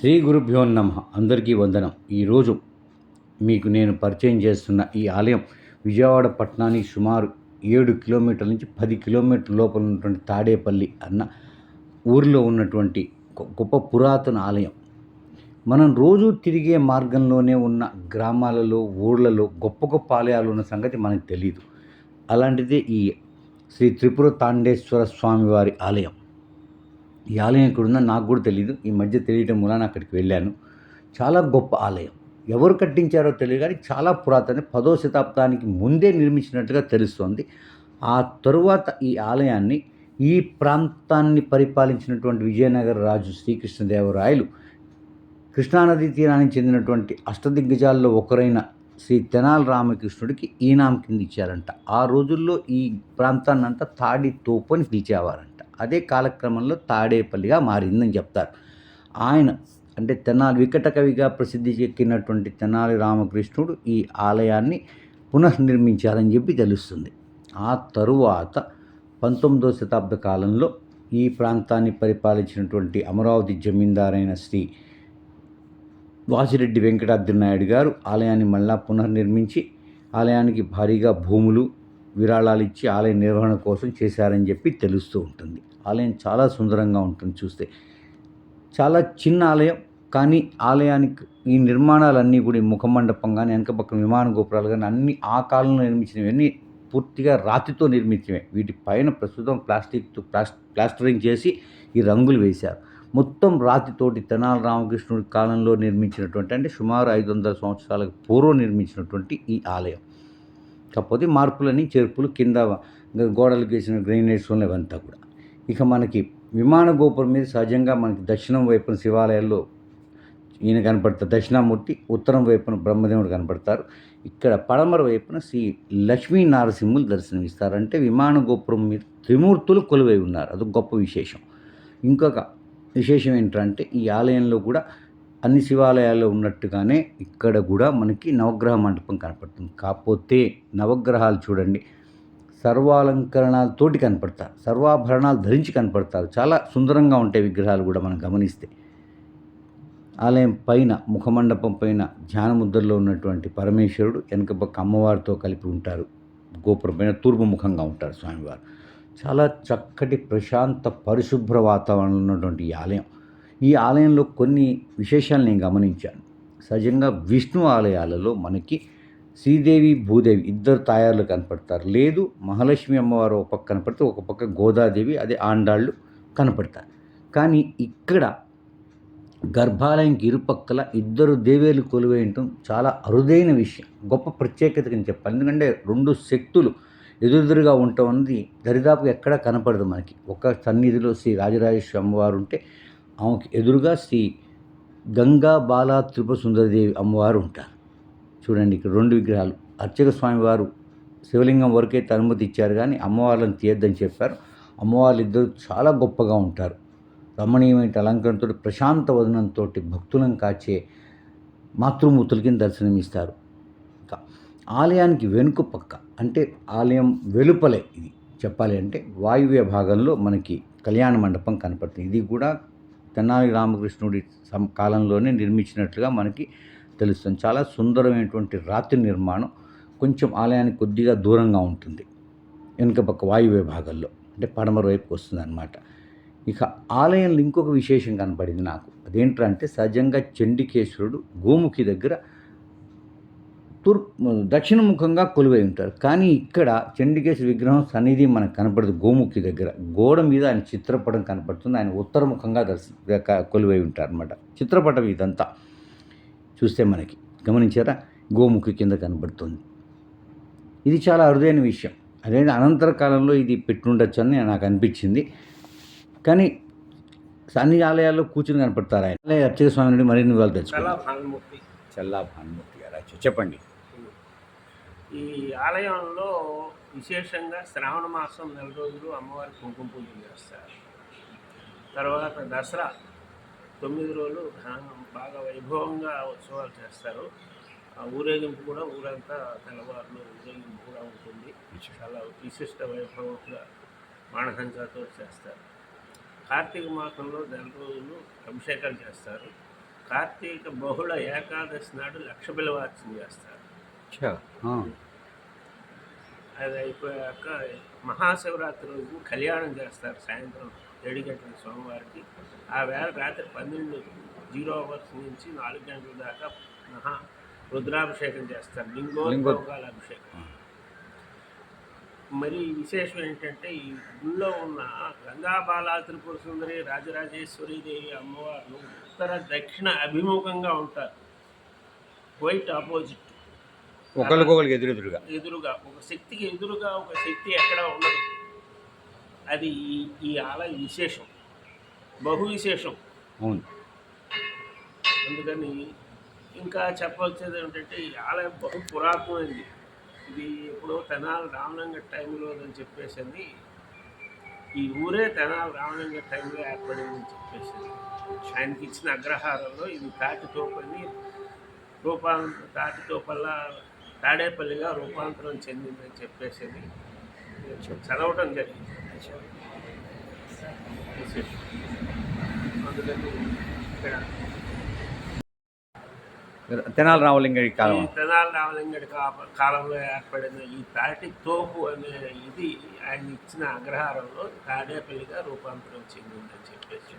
శ్రీ గురుభ్యో నమ. అందరికీ వందనం. ఈరోజు మీకు నేను పరిచయం చేస్తున్న ఈ ఆలయం విజయవాడ పట్టణానికి సుమారు ఏడు కిలోమీటర్ల నుంచి పది కిలోమీటర్ల లోపల ఉన్నటువంటి తాడేపల్లి అన్న ఊరిలో ఉన్నటువంటి గొ- గొప్ప పురాతన ఆలయం. మనం రోజు తిరిగే మార్గంలోనే ఉన్న గ్రామాలలో ఊళ్ళలో గొప్ప గొప్ప ఆలయాలు ఉన్న సంగతి మనకు తెలియదు అలాంటిదే ఈ శ్రీ త్రిపుర తాండేశ్వర స్వామివారి ఆలయం. ఈ ఆలయం ఇక్కడ ఉందో నాకు కూడా తెలియదు ఈ మధ్య తెలియటం మూలాన అక్కడికి వెళ్ళాను. చాలా గొప్ప ఆలయం. ఎవరు కట్టించారో తెలియదు కానీ చాలా పురాతన పదో శతాబ్దానికి ముందే నిర్మించినట్టుగా తెలుస్తోంది. ఆ తరువాత ఈ ఆలయాన్ని ఈ ప్రాంతాన్ని పరిపాలించినటువంటి విజయనగర రాజు శ్రీకృష్ణదేవరాయలు కృష్ణానది తీరానికి చెందినటువంటి అష్టదిగ్గజాల్లో ఒకరైన శ్రీ తెనాల రామకృష్ణుడికి ఈనాం కింద ఇచ్చారంట. ఆ రోజుల్లో ఈ ప్రాంతాన్నంతా తాడి తోపు అని పిలిచేవారంట. అదే కాలక్రమంలో తాడేపల్లిగా మారిందని చెప్తారు. ఆయన అంటే తెనాలి వికట కవిగా ప్రసిద్ధి చెక్కినటువంటి తెనాలి రామకృష్ణుడు ఈ ఆలయాన్ని పునర్నిర్మించారని చెప్పి తెలుస్తుంది. ఆ తరువాత పంతొమ్మిదవ శతాబ్ద కాలంలో ఈ ప్రాంతాన్ని పరిపాలించినటువంటి అమరావతి జమీందారైన శ్రీ వాసిరెడ్డి వెంకటాద్రి నాయుడు గారు ఆలయాన్ని మళ్ళా పునర్నిర్మించి ఆలయానికి భారీగా భూములు విరాళాలు ఇచ్చి ఆలయ నిర్వహణ కోసం చేశారని చెప్పి తెలుస్తూ ఉంటుంది. ఆలయం చాలా సుందరంగా ఉంటుంది చూస్తే. చాలా చిన్న ఆలయం కానీ ఆలయానికి ఈ నిర్మాణాలన్నీ కూడా ముఖమండపం కానీ వెనక పక్కన విమాన గోపురాలు కానీ అన్ని ఆ కాలంలో నిర్మించినవన్నీ పూర్తిగా రాతితో నిర్మించినవే. వీటి పైన ప్రస్తుతం ప్లాస్టిక్తో ప్లాస్ ప్లాస్టరింగ్ చేసి ఈ రంగులు వేశారు. మొత్తం రాతితోటి తెనాలి రామకృష్ణుడి కాలంలో నిర్మించినటువంటి అంటే సుమారు ఐదు వందల సంవత్సరాలకు పూర్వం నిర్మించినటువంటి ఈ ఆలయం. కాకపోతే మార్పులని చేర్పులు కింద గోడలకు వేసిన గ్రైనేట్స్ ఇవంతా కూడా. ఇక మనకి విమాన గోపురం మీద సహజంగా మనకి దక్షిణం వైపున శివాలయాల్లో ఈయన కనపడతారు. దక్షిణామూర్తి ఉత్తరం వైపున బ్రహ్మదేవుడు కనపడతారు. ఇక్కడ పడమర వైపున శ్రీ లక్ష్మీ నారసింహులు దర్శనమిస్తారంటే విమాన గోపురం మీద త్రిమూర్తులు కొలువై ఉన్నారు. అది గొప్ప విశేషం. ఇంకొక విశేషం ఏంటంటే ఈ ఆలయంలో కూడా అన్ని శివాలయాల్లో ఉన్నట్టుగానే ఇక్కడ కూడా మనకి నవగ్రహ మండపం కనపడుతుంది. కాకపోతే నవగ్రహాలు చూడండి. సర్వాలంకరణాలతోటి కనపడతారు సర్వాభరణాలు ధరించి కనపడతారు. చాలా సుందరంగా ఉంటాయి విగ్రహాలు కూడా మనం గమనిస్తే. ఆలయం పైన ముఖమండపం పైన ధ్యానముద్రలో ఉన్నటువంటి పరమేశ్వరుడు వెనక పక్క అమ్మవారితో కలిపి ఉంటారు. గోపురం పైన తూర్పు ముఖంగా ఉంటారు స్వామివారు. చాలా చక్కటి ప్రశాంత పరిశుభ్ర వాతావరణంలో ఉన్నటువంటి ఈ ఆలయం. ఈ ఆలయంలో కొన్ని విశేషాలు నేను గమనించాను. సహజంగా విష్ణు ఆలయాలలో మనకి శ్రీదేవి భూదేవి ఇద్దరు తాయారులు కనపడతారు. లేదు మహాలక్ష్మి అమ్మవారు ఒక పక్క కనపడితే ఒక పక్క గోదాదేవి అదే ఆండాళ్ళు కనపడతారు. కానీ ఇక్కడ గర్భాలయంకి ఇరుపక్కల ఇద్దరు దేవేలు కొలువేయటం చాలా అరుదైన విషయం. గొప్ప ప్రత్యేకత కింద చెప్పాలి. ఎందుకంటే రెండు శక్తులు ఎదురెదురుగా ఉండటం అనేది దరిదాపు ఎక్కడా కనపడదు మనకి. ఒక సన్నిధిలో శ్రీ రాజరాజేశ్వరి అమ్మవారు ఉంటే ఆమెకి ఎదురుగా శ్రీ గంగా బాలా త్రిపుర సుందరదేవి అమ్మవారు ఉంటారు. చూడండి ఇక్కడ రెండు విగ్రహాలు. అర్చక స్వామివారు శివలింగం వరకైతే అనుమతి ఇచ్చారు కానీ అమ్మవార్లను తీయద్దని చెప్పారు. అమ్మవార్లు ఇద్దరు చాలా గొప్పగా ఉంటారు. రమణీయమైన అలంకరణతో ప్రశాంత వదనంతో భక్తులను కాచే మాతృమూర్తుల కింద దర్శనమిస్తారు. ఇంకా ఆలయానికి వెనుక పక్క అంటే ఆలయం వెలుపలే ఇది. చెప్పాలి అంటే వాయువ్య భాగంలో మనకి కళ్యాణ మండపం కనపడుతుంది. ఇది కూడా తెనాలి రామకృష్ణుడి సం కాలంలోనే నిర్మించినట్లుగా మనకి తెలుస్తుంది. చాలా సుందరమైనటువంటి రాత్రి నిర్మాణం కొంచెం ఆలయానికి కొద్దిగా దూరంగా ఉంటుంది. వెనుక పక్క వాయువ్య భాగంలో. అంటే పడమర వైపుకి వస్తుంది అనమాట ఇక ఆలయంలో ఇంకొక విశేషం కనపడింది నాకు. అదేంటంటే సహజంగా చండికేశ్వరుడు గోముఖి దగ్గర తూర్ దక్షిణముఖంగా కొలువై ఉంటారు. కానీ ఇక్కడ చండికేశ్వర విగ్రహం సన్నిధి మనకు కనపడదు గోముఖి దగ్గర. గోడ మీద ఆయన చిత్రపటం కనపడుతుంది. ఆయన ఉత్తరముఖంగా దర్శ కొలువై ఉంటారు అనమాట చిత్రపటం ఇదంతా. చూస్తే మనకి. గమనించారా? గోముఖి కింద కనబడుతుంది. ఇది చాలా అరుదైన విషయం. అదే అనంతర కాలంలో ఇది పెట్టుండొచ్చు అని నాకు అనిపించింది. కానీ అన్ని ఆలయాల్లో కూర్చుని కనపడతారు ఆయన. అర్చక స్వామి నుండి మరిన్ని వాళ్ళు భానుమూర్తి. చల్లా భానుమూర్తి గారు చెప్పండి. ఈ ఆలయంలో విశేషంగా శ్రావణ మాసం నెల రోజులు అమ్మవారి కుంకుమ పూజలు చేస్తారు. తర్వాత దసరా తొమ్మిది రోజులు ఘనంగా బాగా వైభవంగా ఉత్సవాలు చేస్తారు. ఆ ఊరేగింపు కూడా ఊరంతా తెల్లవారులు ఊరేగింపు కూడా ఉంటుంది. చాలా విశిష్ట వైభవంగా మానసంచాతో చేస్తారు. కార్తీక మాసంలో నెల రోజులు అభిషేకాలు చేస్తారు. కార్తీక బహుళ ఏకాదశి నాడు లక్ష బిలవార్చన చేస్తారు. అది అయిపోయాక మహాశివరాత్రి రోజు కళ్యాణం చేస్తారు సాయంత్రం. ఏడు గంటల సోమవారికి ఆ వేళ రాత్రి పన్నెండు జీరో అవర్స్ నుంచి నాలుగు గంటల దాకా మహా రుద్రాభిషేకం చేస్తారు. లింగోద్భోగాల అభిషేకం. మరి విశేషం ఏంటంటే ఈ గుళ్ళో ఉన్న గంగాబాల త్రిపుర సుందరి రాజరాజేశ్వరి దేవి అమ్మవారు ఉత్తర దక్షిణ అభిముఖంగా ఉంటారు. వైట్ ఆపోజిట్ ఒకరికొకరికి ఎదురెదురుగా. ఎదురుగా. ఒక శక్తికి ఎదురుగా ఒక శక్తి ఎక్కడ ఉండదు. అది ఈ ఈ ఆలయ విశేషం. బహు విశేషం. అవును. అందుకని ఇంకా చెప్పవచ్చేది ఏంటంటే ఈ ఆలయం బహు పురాతనమైంది. ఇది ఎప్పుడో తెనాలి రామలింగ టైంలో అని చెప్పేసింది ఈ ఊరే తెనాలి రామలింగ టైంలో ఏర్పడిందని చెప్పేసింది ఆయనకి ఇచ్చిన అగ్రహారంలో ఇది తాటితోపని రూపాంతర తాటితోపల్ల తాడేపల్లిగా రూపాంతరం చెందిందని చెప్పేసింది చదవటం జరిగింది. తెనాలి రామలింగడి కాలం. తెనాలి రామలింగడి కాలంలో ఏర్పడిన ఈ తాటి తోపు అనే ఇది ఆయన ఇచ్చిన అగ్రహారంలో తాడేపల్లిగా రూపాంతరం చెందిందని చెప్పేసి.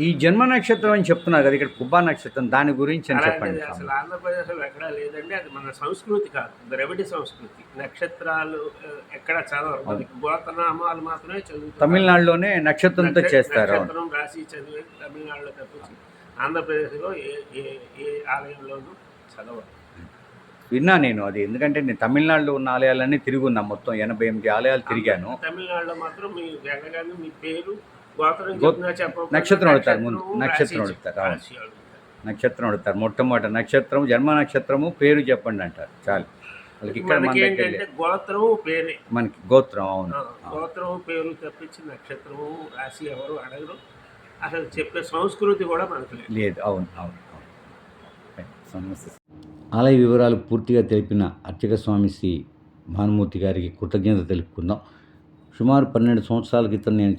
ఈ జన్మ నక్షత్రం అని చెప్తున్నారు కదా ఇక్కడ కుబ్బా నక్షత్రం దాని గురించి అని చెప్పండి అసలు ఆంధ్రప్రదేశ్లో ఎక్కడా లేదండి అది మన సంస్కృతి కాదు ద్రవిడ సంస్కృతి. నక్షత్రాలు ఎక్కడ చదవరు. గోతనామాలు మాత్రమే చదువుతారు. తమిళనాడులోనే నక్షత్రంతో నక్ష- చేస్తారు రాసి చదివే తమిళనాడులో తప్పించి ఆంధ్రప్రదేశ్లో ఏ ఏ ఏ ఆలయంలోనూ చదవరు. విన్నా నేను అది ఎందుకంటే నేను తమిళనాడులో ఉన్న ఆలయాలన్నీ తిరిగి ఉన్నా మొత్తం ఎనభై ఎనిమిది ఆలయాలు తిరిగాను. తమిళనాడులో మాత్రం మీ వెళ్ళగానే మీ పేరు నక్షత్రం అడుగుతారు ముందు. నక్షత్రం అడుగుతారు, అవును. నక్షత్రం అడుగుతారు. మొట్టమొదటి నక్షత్రం జన్మ నక్షత్రము పేరు చెప్పండి అంటారు. చాలు. వాళ్ళకి ఇక్కడ మన మనకి దగ్గర గోత్రము పేరే. మనకి గోత్రం అవును. గోత్రము పేరు తప్పించి నక్షత్రము రాశి ఎవరు అడగరు. అసలు చెప్పే సంస్కృతి కూడా మనకు లేదు. అవును అవును ఆలయ వివరాలు పూర్తిగా తెలిపిన అర్చక స్వామి శ్రీ భానుమూర్తి గారికి కృతజ్ఞత తెలుపుకుందాం. సుమారు పన్నెండు సంవత్సరాల క్రితం నేను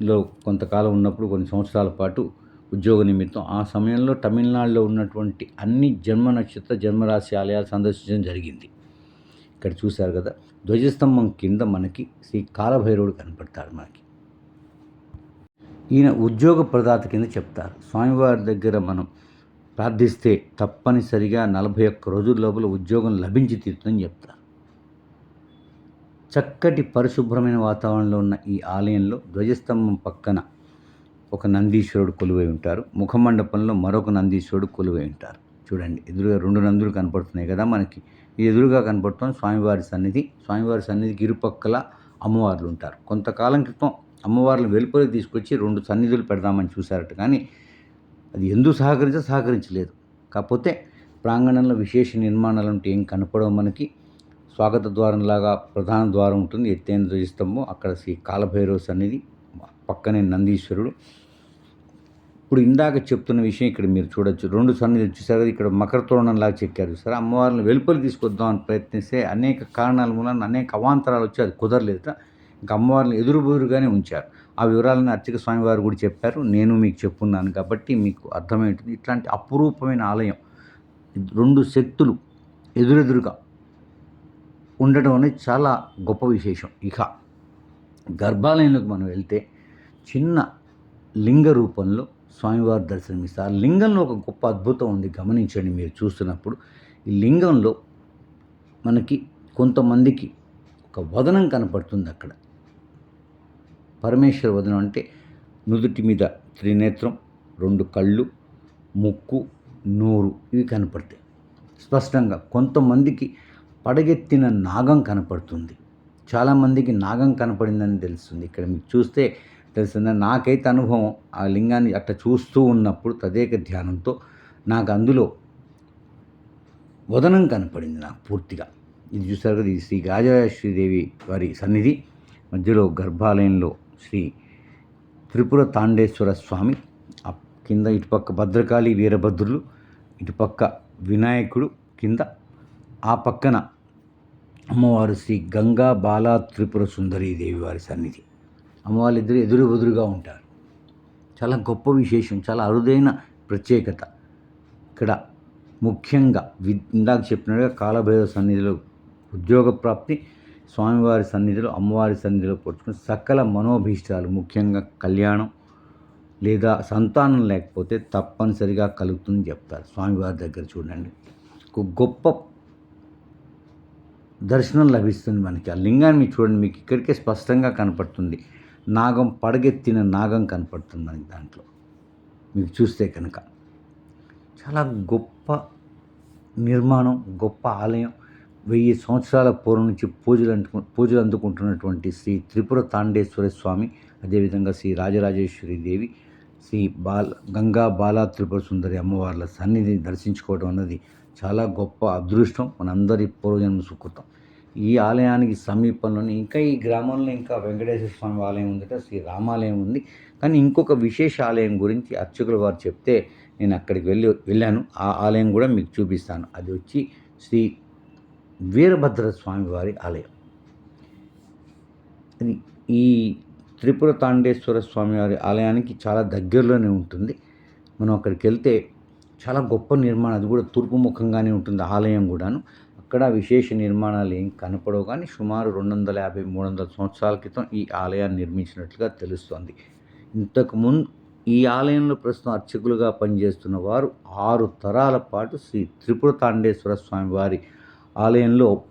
లో కొంతకాలం ఉన్నప్పుడు కొన్ని సంవత్సరాల పాటు ఉద్యోగ నిమిత్తం ఆ సమయంలో తమిళనాడులో ఉన్నటువంటి అన్ని జన్మ నక్షత్ర జన్మరాశి ఆలయాలు సందర్శించడం జరిగింది. ఇక్కడ చూశారు కదా ధ్వజస్తంభం కింద మనకి శ్రీ కాలభైరవుడు కనపడతాడు మనకి. ఈయన ఉద్యోగ ప్రదాత కింద చెప్తారు స్వామివారి దగ్గర మనం ప్రార్థిస్తే తప్పనిసరిగా నలభై ఒక్క రోజుల లోపల ఉద్యోగం లభించి తీరుతుందని చెప్తారు. చక్కటి పరిశుభ్రమైన వాతావరణంలో ఉన్న ఈ ఆలయంలో ధ్వజస్తంభం పక్కన ఒక నందీశ్వరుడు కొలువై ఉంటారు. ముఖమండపంలో మరొక నందీశ్వరుడు కొలువై ఉంటారు. చూడండి ఎదురుగా రెండు నందులు కనపడుతున్నాయి కదా మనకి. ఎదురుగా కనపడుతున్న స్వామివారి సన్నిధి. స్వామివారి సన్నిధికి ఇరుపక్కల అమ్మవార్లు ఉంటారు. కొంతకాలం క్రితం అమ్మవార్లు వెలుపలికి తీసుకొచ్చి రెండు సన్నిధులు పెడదామని చూశారట. కానీ అది ఎందుకు సహకరించ సహకరించలేదు. కాకపోతే ప్రాంగణంలో విశేష నిర్మాణాలు ఉంటే ఏం కనపడవు మనకి. స్వాగత ద్వారంలాగా ప్రధాన ద్వారం ఉంటుంది. ఎత్తైన ధ్వజస్తంభం. అక్కడ శ్రీ కాలభైరవ సన్నిధి పక్కనే నందీశ్వరుడు. ఇప్పుడు ఇందాక చెప్తున్న విషయం ఇక్కడ మీరు చూడొచ్చు. రెండు సన్నిధులు చూసారు కదా ఇక్కడ మకర తోరణంలాగా చెక్కారు. సార్ అమ్మవారిని వెలుపలి తీసుకొద్దామని ప్రయత్నిస్తే అనేక కారణాల మూలన అనేక అవాంతరాలు వచ్చి అది కుదరలేదు. ఇంకా అమ్మవారిని ఎదురుబెదురుగానే ఉంచారు. ఆ వివరాలను అర్చక స్వామివారు కూడా చెప్పారు. నేను మీకు చెప్పున్నాను కాబట్టి మీకు అర్థమవుతుంది ఇట్లాంటి అపురూపమైన ఆలయం రెండు శక్తులు ఎదురెదురుగా ఉండడం అనేది చాలా గొప్ప విశేషం. ఇక గర్భాలయంలోకి మనం వెళ్తే చిన్న లింగ రూపంలో స్వామివారి దర్శనమిస్తారు. ఆ లింగంలో ఒక గొప్ప అద్భుతం ఉంది. గమనించండి మీరు చూస్తున్నప్పుడు. ఈ లింగంలో మనకి కొంతమందికి ఒక వదనం కనపడుతుంది అక్కడ. పరమేశ్వర వదనం అంటే నుదుటి మీద త్రినేత్రం రెండు కళ్ళు ముక్కు నోరు ఇవి కనపడతాయి. స్పష్టంగా కొంతమందికి పడగెత్తిన నాగం కనపడుతుంది. చాలామందికి నాగం కనపడిందని తెలుస్తుంది. ఇక్కడ మీకు చూస్తే తెలుస్తుంది? నాకైతే అనుభవం ఆ లింగాన్ని అట్లా చూస్తూ ఉన్నప్పుడు తదేక ధ్యానంతో నాకు అందులో వదనం కనపడింది నాకు పూర్తిగా. ఇది చూసారు కదా? ఇది శ్రీ గాజరాశ్రీదేవి వారి సన్నిధి. మధ్యలో గర్భాలయంలో శ్రీ త్రిపుర తాండేశ్వర స్వామి ఆ కింద ఇటుపక్క భద్రకాళి వీరభద్రులు ఇటుపక్క వినాయకుడు కింద ఆ పక్కన అమ్మవారు శ్రీ గంగా బాలా త్రిపుర సుందరీ దేవి వారి సన్నిధి. అమ్మవారు ఇద్దరు ఎదురు ఎదురుగా ఉంటారు. చాలా గొప్ప విశేషం చాలా అరుదైన ప్రత్యేకత. ఇక్కడ ముఖ్యంగా వి ఇందాక చెప్పినట్టుగా కాలభైరవ సన్నిధిలో ఉద్యోగ ప్రాప్తి స్వామివారి సన్నిధిలో అమ్మవారి సన్నిధిలో పొడుచుకుని సకల మనోభీష్టాలు ముఖ్యంగా కళ్యాణం లేదా సంతానం లేకపోతే తప్పనిసరిగా కలుగుతుందని చెప్తారు స్వామివారి దగ్గర చూడండి. ఒక గొప్ప దర్శనం లభిస్తుంది మనకి. ఆ లింగాన్ని చూడండి మీకు ఇక్కడికే స్పష్టంగా కనపడుతుంది. నాగం పడగెత్తిన నాగం కనపడుతుంది మనకి దాంట్లో. మీకు చూస్తే కనుక. చాలా గొప్ప నిర్మాణం గొప్ప ఆలయం. వెయ్యి సంవత్సరాల పూర్వం నుంచి పూజలు అంటు పూజలు అందుకుంటున్నటువంటి శ్రీ త్రిపుర తాండేశ్వర స్వామి అదేవిధంగా శ్రీ రాజరాజేశ్వరి దేవి శ్రీ బాల గంగా బాలా త్రిపుర సుందరి అమ్మవార్ల సన్నిధిని దర్శించుకోవడం అన్నది చాలా గొప్ప అదృష్టం మనందరి పూర్వజన్మ సుకృతం. ఈ ఆలయానికి సమీపంలోనే ఇంకా ఈ గ్రామంలో ఇంకా వెంకటేశ్వర స్వామి ఆలయం ఉందట శ్రీ రామాలయం ఉంది. కానీ ఇంకొక విశేష ఆలయం గురించి అర్చకుల వారు చెప్తే నేను అక్కడికి వెళ్ళి వెళ్ళాను. ఆ ఆలయం కూడా మీకు చూపిస్తాను. అది వచ్చి శ్రీ వీరభద్ర స్వామి వారి ఆలయం. అది ఈ త్రిపుర తాండేశ్వర స్వామివారి ఆలయానికి చాలా దగ్గరలోనే ఉంటుంది. మనం అక్కడికి వెళ్తే చాలా గొప్ప నిర్మాణం. అది కూడా తూర్పు ముఖంగానే ఉంటుంది ఆలయం కూడాను. అక్కడ విశేష నిర్మాణాలు ఏం కనపడవు కానీ సుమారు రెండు వందల యాభై మూడు వందల సంవత్సరాల క్రితం ఈ ఆలయాన్ని నిర్మించినట్లుగా తెలుస్తోంది. ఇంతకుముందు ఈ ఆలయంలో ప్రస్తుతం అర్చకులుగా పనిచేస్తున్న వారు ఆరు తరాల పాటు శ్రీ త్రిపుర తాండేశ్వర స్వామి వారి ఆలయంలో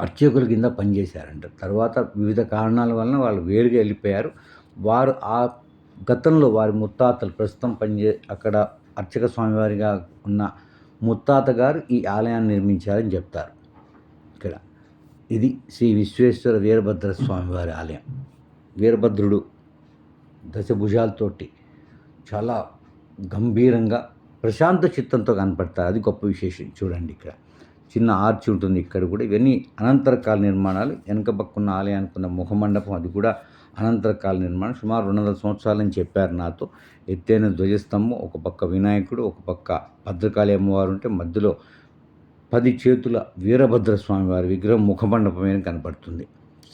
అర్చకుల కింద పనిచేశారంట. తర్వాత వివిధ కారణాల వలన వాళ్ళు వేరుగా వెళ్ళిపోయారు. వారు ఆ గతంలో వారి ముత్తాతలు ప్రస్తుతం పనిచే అక్కడ అర్చక స్వామివారిగా ఉన్న ముత్తాత గారు ఈ ఆలయాన్ని నిర్మించారని చెప్తారు. ఇక్కడ ఇది శ్రీ విశ్వేశ్వర వీరభద్ర స్వామివారి ఆలయం. వీరభద్రుడు దశభుజాలతోటి చాలా గంభీరంగా ప్రశాంత చిత్తంతో కనపడతారు. అది గొప్ప విశేషం. చూడండి ఇక్కడ చిన్న ఆర్చి ఉంటుంది. ఇక్కడ కూడా ఇవన్నీ అనంతరకాల నిర్మాణాలు. వెనక పక్కున్న ఆలయానికి ఉన్న ముఖమండపం అది కూడా అనంతరకాల నిర్మాణం. సుమారు రెండు వందల సంవత్సరాలని చెప్పారు నాతో. ఎత్తైన ధ్వజస్తంభం ఒక పక్క వినాయకుడు ఒక పక్క భద్రకాళి అమ్మవారు ఉంటే మధ్యలో పది చేతుల వీరభద్ర స్వామివారి విగ్రహం ముఖమండపమైన కనపడుతుంది.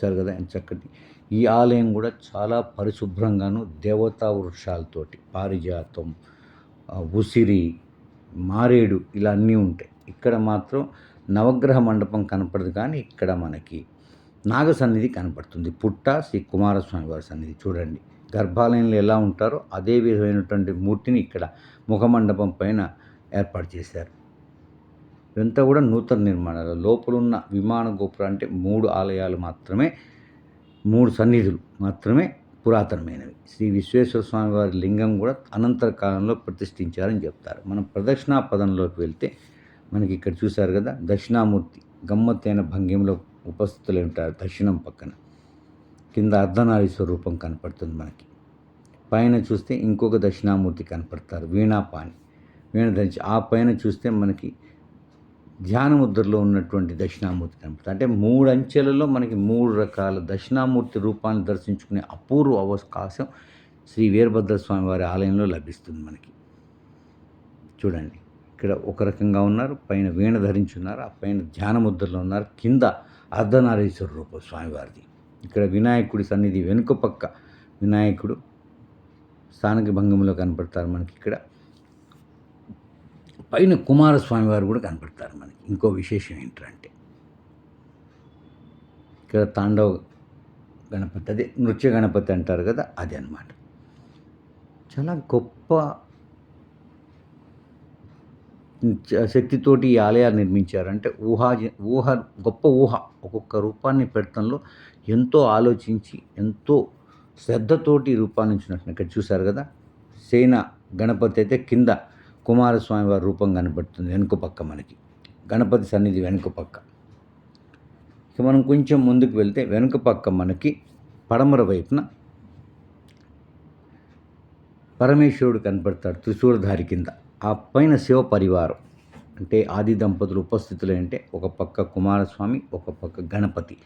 సరే కదా చక్కటి. ఈ ఆలయం కూడా చాలా పరిశుభ్రంగాను దేవతా వృక్షాలతోటి పారిజాతం ఉసిరి మారేడు ఇలా అన్నీ ఉంటాయి. ఇక్కడ మాత్రం నవగ్రహ మండపం కనపడదు కానీ ఇక్కడ మనకి నాగ సన్నిధి కనపడుతుంది. పుట్ట శ్రీ కుమారస్వామి వారి సన్నిధి. చూడండి గర్భాలయంలో ఎలా ఉంటారో అదే విధమైనటువంటి మూర్తిని ఇక్కడ ముఖమండపం పైన ఏర్పాటు చేశారు. ఇదంతా కూడా నూతన నిర్మాణాలు. లోపలున్న విమాన గోపురం అంటే మూడు ఆలయాలు మాత్రమే మూడు సన్నిధులు మాత్రమే పురాతనమైనవి. శ్రీ విశ్వేశ్వర స్వామి వారి లింగం కూడా అనంతర కాలంలో ప్రతిష్ఠించారని చెప్తారు. మనం ప్రదక్షిణా పదంలోకి వెళ్తే మనకి ఇక్కడ చూశారు కదా దక్షిణామూర్తి గమ్మత్తైన భంగిమలో ఉపస్థితులు ఉంటారు దక్షిణం పక్కన. కింద అర్ధనారీశ్వర రూపం కనపడుతుంది మనకి. పైన చూస్తే ఇంకొక దక్షిణామూర్తి కనపడతారు వీణాపాని వీణ ధరించి ఆ పైన చూస్తే మనకి ధ్యాన ముద్రలో ఉన్నటువంటి దక్షిణామూర్తి కనపడుతుంది అంటే మూడు అంచెలలో మనకి మూడు రకాల దక్షిణామూర్తి రూపాన్ని దర్శించుకునే అపూర్వ అవకాశం శ్రీ వీరభద్ర స్వామి వారి ఆలయంలో లభిస్తుంది మనకి. చూడండి ఇక్కడ ఒక రకంగా ఉన్నారు పైన వీణ ధరించి ఉన్నారు ఆ పైన ధ్యాన ముద్రలో ఉన్నారు. కింద అర్ధనారీశ్వర రూపం స్వామివారిది. ఇక్కడ వినాయకుడి సన్నిధి వెనుక పక్క వినాయకుడు స్థానిక భంగంలో కనపడతారు మనకి ఇక్కడ. పైన కుమారస్వామి వారు కూడా కనపడతారు మనకి. ఇంకో విశేషం ఏంటంటే ఇక్కడ తాండవ గణపతి అదే నృత్య గణపతి అంటారు కదా అది అన్నమాట చాలా గొప్ప శక్తితోటి ఈ ఆలయాలు నిర్మించారంటే ఊహా ఊహ గొప్ప ఊహ. ఒక్కొక్క రూపాన్ని పెడతంలో ఎంతో ఆలోచించి ఎంతో శ్రద్ధతోటి రూపాన్నించినట్టు ఇక్కడ చూశారు కదా? సేన గణపతి అయితే కింద కుమారస్వామి వారి రూపం కనపడుతుంది వెనుక పక్క మనకి. గణపతి సన్నిధి వెనుక పక్క. ఇక మనం కొంచెం ముందుకు వెళ్తే వెనుక పక్క మనకి పడమర వైపున పరమేశ్వరుడు కనపడతాడు త్రిశూలధారి కింద. ఆ పైన శివ పరివారం. అంటే ఆది దంపతులు ఉపస్థితులు అంటే ఒక పక్క కుమారస్వామి ఒక పక్క గణపతి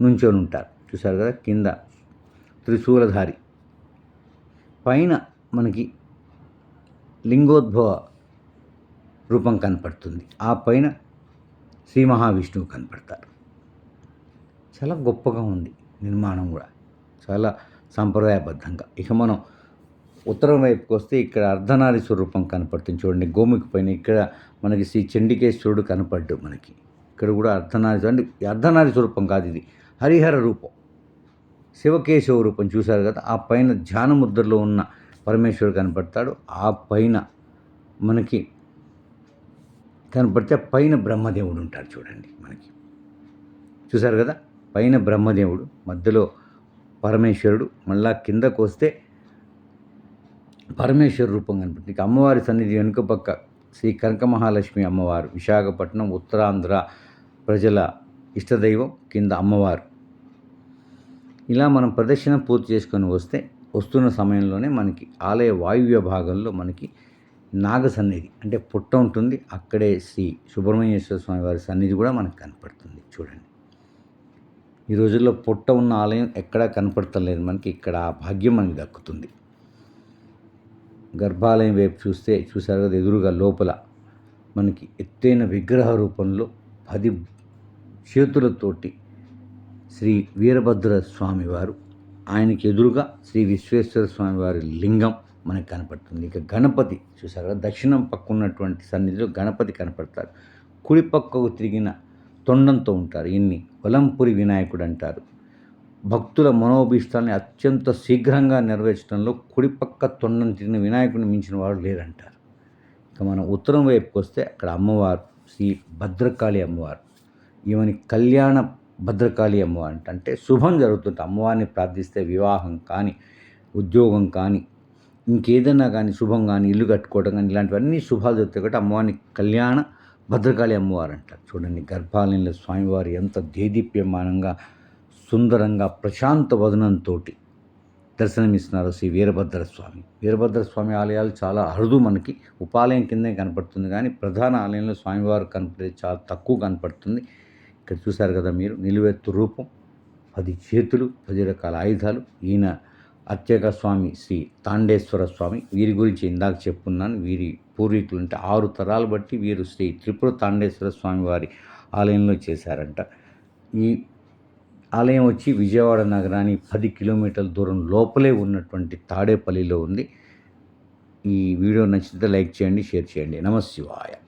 నుంచొని ఉంటారు. చూసారు కదా కింద త్రిశూలధారి. పైన మనకి లింగోద్భవ రూపం కనపడుతుంది. ఆ పైన శ్రీ మహావిష్ణువు కనపడతారు. చాలా గొప్పగా ఉంది నిర్మాణం కూడా. చాలా సాంప్రదాయబద్ధంగా. ఇక మనం ఉత్తరం వైపుకి వస్తే ఇక్కడ అర్ధనారి స్వరూపం కనపడుతుంది చూడండి గోముఖి పైన ఇక్కడ మనకి శ్రీ చండికేశ్వరుడు కనపడ్డు మనకి. ఇక్కడ కూడా అర్ధనారి అంటే అర్ధనారి స్వరూపం కాదు ఇది. హరిహర రూపం. శివకేశవ రూపం చూశారు కదా ఆ పైన ధ్యాన ముద్రలో ఉన్న పరమేశ్వరుడు కనపడతాడు ఆ పైన మనకి కనపడితే పైన బ్రహ్మదేవుడు ఉంటాడు చూడండి మనకి. చూశారు కదా పైన బ్రహ్మదేవుడు మధ్యలో పరమేశ్వరుడు మళ్ళా కిందకు వస్తే పరమేశ్వర రూపం కనపడుతుంది. ఇక అమ్మవారి సన్నిధి వెనుక పక్క శ్రీ కనక మహాలక్ష్మి అమ్మవారు విశాఖపట్నం ఉత్తరాంధ్ర ప్రజల ఇష్టదైవం కింద అమ్మవారు. ఇలా మనం ప్రదక్షిణ పూర్తి చేసుకొని వస్తే వస్తున్న సమయంలోనే మనకి ఆలయ వాయువ్య భాగంలో మనకి నాగ సన్నిధి అంటే పుట్ట ఉంటుంది. అక్కడే శ్రీ సుబ్రహ్మణ్యేశ్వర స్వామి వారి సన్నిధి కూడా మనకు కనపడుతుంది. చూడండి. ఈ రోజుల్లో పుట్ట ఉన్న ఆలయం ఎక్కడా కనపడతలేదు. మనకి ఇక్కడ ఆ భాగ్యం మనకి దక్కుతుంది. గర్భాలయం వైపు చూస్తే చూసారు కదా ఎదురుగా లోపల మనకి ఎత్తైన విగ్రహ రూపంలో పది చేతులతోటి శ్రీ వీరభద్ర స్వామివారు ఆయనకి ఎదురుగా శ్రీ విశ్వేశ్వర స్వామివారి లింగం మనకు కనపడుతుంది. ఇక గణపతి చూసారు కదా దక్షిణం పక్క ఉన్నటువంటి సన్నిధిలో గణపతి కనపడతారు. కుడి పక్కకు తిరిగిన తొండంతో ఉంటారు. ఇన్ని వలంపురి వినాయకుడు అంటారు. భక్తుల మనోభీష్టాన్ని అత్యంత శీఘ్రంగా నెరవేర్చడంలో కుడిపక్క తొండం తిరిగిన వినాయకుడిని మించిన వాడు లేరంటారు. ఇక మనం ఉత్తరం వైపుకి వస్తే అక్కడ అమ్మవారు శ్రీ భద్రకాళి అమ్మవారు. ఈమెని కళ్యాణ భద్రకాళి అమ్మవారు అంట. అంటే శుభం జరుగుతుంది అమ్మవారిని ప్రార్థిస్తే వివాహం కానీ ఉద్యోగం కానీ ఇంకేదైనా కానీ శుభం కానీ ఇల్లు కట్టుకోవడం కానీ ఇలాంటివన్నీ శుభాలు జరుగుతాయి కాబట్టి అమ్మవారిని కళ్యాణ భద్రకాళి అమ్మవారు అంటారు. చూడండి గర్భాలయంలో స్వామివారు ఎంత దేదీప్యమానంగా సుందరంగా ప్రశాంత వదనంతో దర్శనమిస్తున్నారు శ్రీ వీరభద్ర స్వామి వీరభద్ర స్వామి ఆలయాలు చాలా అరుదు మనకి. ఉపాలయం కిందే కనపడుతుంది కానీ ప్రధాన ఆలయంలో స్వామివారు కనపడేది చాలా తక్కువ కనపడుతుంది. ఇక్కడ చూశారు కదా మీరు నిలువెత్తు రూపం పది చేతులు పది రకాల ఆయుధాలు. ఈయన అత్యక స్వామి శ్రీ తాండేశ్వర స్వామి. వీరి గురించి ఇందాక చెప్పున్నాను. వీరి పూర్వీకులు అంటే ఆరు తరాలు బట్టి వీరు శ్రీ త్రిపుర తాండేశ్వర స్వామి వారి ఆలయంలో చేశారంట. ఈ ఆలయం వచ్చి విజయవాడ నగరానికి పది కిలోమీటర్ల దూరం లోపలే ఉన్నటువంటి తాడేపల్లిలో ఉంది. ఈ వీడియో నచ్చితే లైక్ చేయండి షేర్ చేయండి. నమశివాయ.